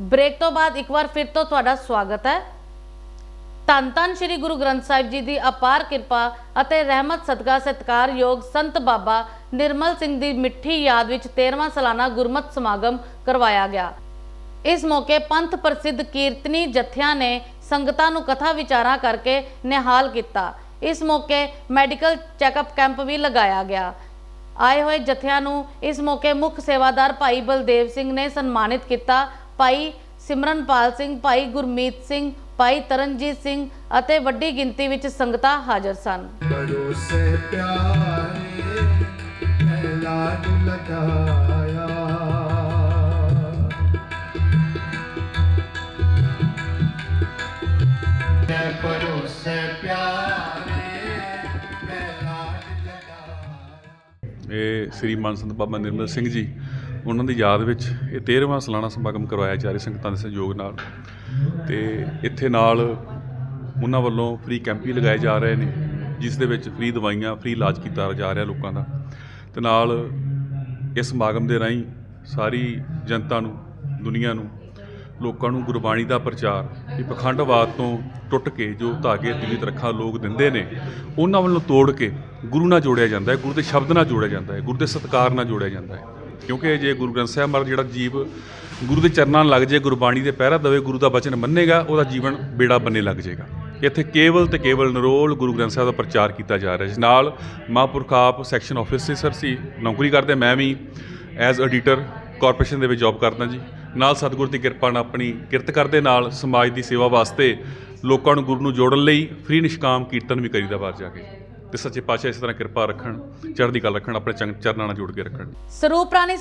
Break ਤੋਂ ਬਾਅਦ ਇੱਕ ਵਾਰ ਫਿਰ ਤੋਂ ਤੁਹਾਡਾ ਸਵਾਗਤ ਹੈ। ਧੰਨ ਧੰਨ ਸ੍ਰੀ ਗੁਰੂ ਗ੍ਰੰਥ ਸਾਹਿਬ ਜੀ ਦੀ ਅਪਾਰ ਕਿਰਪਾ ਅਤੇ ਰਹਿਮਤ, ਸਦਕਾ ਸਤਕਾਰਯੋਗ ਸੰਤ ਬਾਬਾ ਨਿਰਮਲ ਸਿੰਘ ਦੀ ਮਿੱਠੀ ਯਾਦ ਵਿੱਚ 13ਵਾਂ ਸਾਲਾਨਾ ਗੁਰਮਤ ਸਮਾਗਮ ਕਰਵਾਇਆ ਗਿਆ। ਇਸ ਮੌਕੇ ਪੰਥ ਪ੍ਰਸਿੱਧ ਕੀਰਤਨੀ ਜਥਿਆਂ ਨੇ ਸੰਗਤਾਂ ਨੂੰ ਕਥਾ ਵਿਚਾਰਾਂ ਕਰਕੇ ਨਿਹਾਲ ਕੀਤਾ। ਇਸ ਮੌਕੇ ਮੈਡੀਕਲ ਚੈੱਕਅਪ ਕੈਂਪ ਵੀ ਲਗਾਇਆ ਗਿਆ। ਆਏ ਹੋਏ ਜਥਿਆਂ ਨੂੰ ਇਸ ਮੌਕੇ ਮੁੱਖ ਸੇਵਾਦਾਰ ਭਾਈ ਬਲਦੇਵ ਸਿੰਘ ਨੇ ਸਨਮਾਨਿਤ ਕੀਤਾ ਭਾਈ ਸਿਮਰਨਪਾਲ ਸਿੰਘ, ਭਾਈ ਗੁਰਮੀਤ ਸਿੰਘ, ਭਾਈ ਤਰਨਜੀਤ ਸਿੰਘ ਅਤੇ ਵੱਡੀ ਗਿਣਤੀ ਵਿੱਚ ਸੰਗਤਾਂ ਹਾਜ਼ਰ ਸਨ। ਬੜੋ ਸੇ ਪਿਆਰੇ ਇਹ ਸ੍ਰੀ ਮਨਸੰਤ ਬਾਬਾ ਨਿਰਮਲ ਸਿੰਘ ਜੀ, ਉਹਨਾਂ ਦੀ ਯਾਦ ਵਿੱਚ ਇਹ 13ਵਾਂ ਸਾਲਾਨਾ ਸਮਾਗਮ ਕਰਵਾਇਆ ਜਾ ਰਿਹਾ ਸੰਗਤਾਂ ਦੇ ਸਹਿਯੋਗ ਨਾਲ। ਤੇ ਇੱਥੇ ਨਾਲ ਉਹਨਾਂ ਵੱਲੋਂ ਫ੍ਰੀ ਕੈਂਪ ਵੀ ਲਗਾਏ ਜਾ ਰਹੇ ਨੇ, ਜਿਸ ਦੇ ਵਿੱਚ ਫ੍ਰੀ ਦਵਾਈਆਂ ਫ੍ਰੀ ਇਲਾਜ ਕੀਤਾ ਜਾ ਰਿਹਾ ਲੋਕਾਂ ਦਾ। ਤੇ ਨਾਲ ਇਸ ਸਮਾਗਮ ਦੇ ਰਾਹੀਂ ਸਾਰੀ ਜਨਤਾ ਨੂੰ, ਦੁਨੀਆ ਨੂੰ, ਲੋਕਾਂ ਨੂੰ ਗੁਰਬਾਣੀ ਦਾ ਪ੍ਰਚਾਰ ਇਹ ਪਖੰਡਵਾਦ ਤੋਂ ਟੁੱਟ ਕੇ ਜੋ ਧਾਗੇ ਤੀਰਥ ਰੱਖਾ ਲੋਕ ਦਿੰਦੇ ਨੇ, ਉਹਨਾਂ ਵੱਲੋਂ ਤੋੜ ਕੇ ਗੁਰੂ ਨਾਲ ਜੋੜਿਆ ਜਾਂਦਾ ਹੈ, ਗੁਰੂ ਦੇ ਸ਼ਬਦ ਨਾਲ ਜੋੜਿਆ ਜਾਂਦਾ ਹੈ, ਗੁਰੂ ਦੇ ਸਤਕਾਰ ਨਾਲ ਜੋੜਿਆ ਜਾਂਦਾ ਹੈ। ਕਿਉਂਕਿ ਜੇ ਗੁਰੂ ਗ੍ਰੰਥ ਸਾਹਿਬ ਮਹਾਰਾਜ ਜਿਹੜਾ ਜੀਵ ਗੁਰੂ ਦੇ ਚਰਨਾਂ ਨਾਲ ਲੱਗ ਜੇ, ਗੁਰਬਾਣੀ ਦੇ ਪਹਿਰਾ ਦਵੇ, ਗੁਰੂ ਦਾ ਬਚਨ ਮੰਨੇਗਾ, ਉਹਦਾ ਜੀਵਨ ਬੇੜਾ ਬੰਨੇ ਲੱਗ ਜਾਏਗਾ ਇੱਥੇ ਕੇਵਲ ਤੇ ਕੇਵਲ ਨਰੋਲ ਗੁਰੂ ਗ੍ਰੰਥ ਸਾਹਿਬ ਦਾ ਪ੍ਰਚਾਰ ਕੀਤਾ ਜਾ ਰਿਹਾ ਜੀ ਨਾਲ ਮਹਾਂਪੁਰਖ ਆਪ ਸੈਕਸ਼ਨ ਆਫਿਸਰ ਸੀ, ਨੌਕਰੀ ਕਰਦੇ, ਮੈਂ ਵੀ ਐਜ਼ ਐਡੀਟਰ ਕਾਰਪੋਰੇਸ਼ਨ ਦੇ ਵਿੱਚ ਜੌਬ ਕਰਦਾ ਜੀ। ਨਾਲ ਸਤਿਗੁਰ ਦੀ ਕਿਰਪਾ ਨਾਲ ਆਪਣੀ ਕਿਰਤ ਕਰਦੇ ਨਾਲ ਸਮਾਜ ਦੀ ਸੇਵਾ ਵਾਸਤੇ ਲੋਕਾਂ ਨੂੰ ਗੁਰੂ ਨੂੰ ਜੋੜਨ ਲਈ ਫ੍ਰੀ ਨਿਸ਼ਕਾਮ ਕੀਰਤਨ ਵੀ ਕਰੀਦਾ ਬਾਹਰ ਜਾ ਕੇ। ਤੇ ਸੱਚੇ ਪਾਤਸ਼ਾਹ ਇਸ ਤਰ੍ਹਾਂ ਕਿਰਪਾ ਰੱਖਣ, ਚੜ੍ਹਦੀ ਕਲਾ ਰੱਖਣ, ਆਪਣੇ ਚੰਗ- ਚਰਨਾਂ ਨਾਲ ਜੋੜ ਕੇ ਰੱਖਣ। ਸਰੂਪ ਰਾਣੀ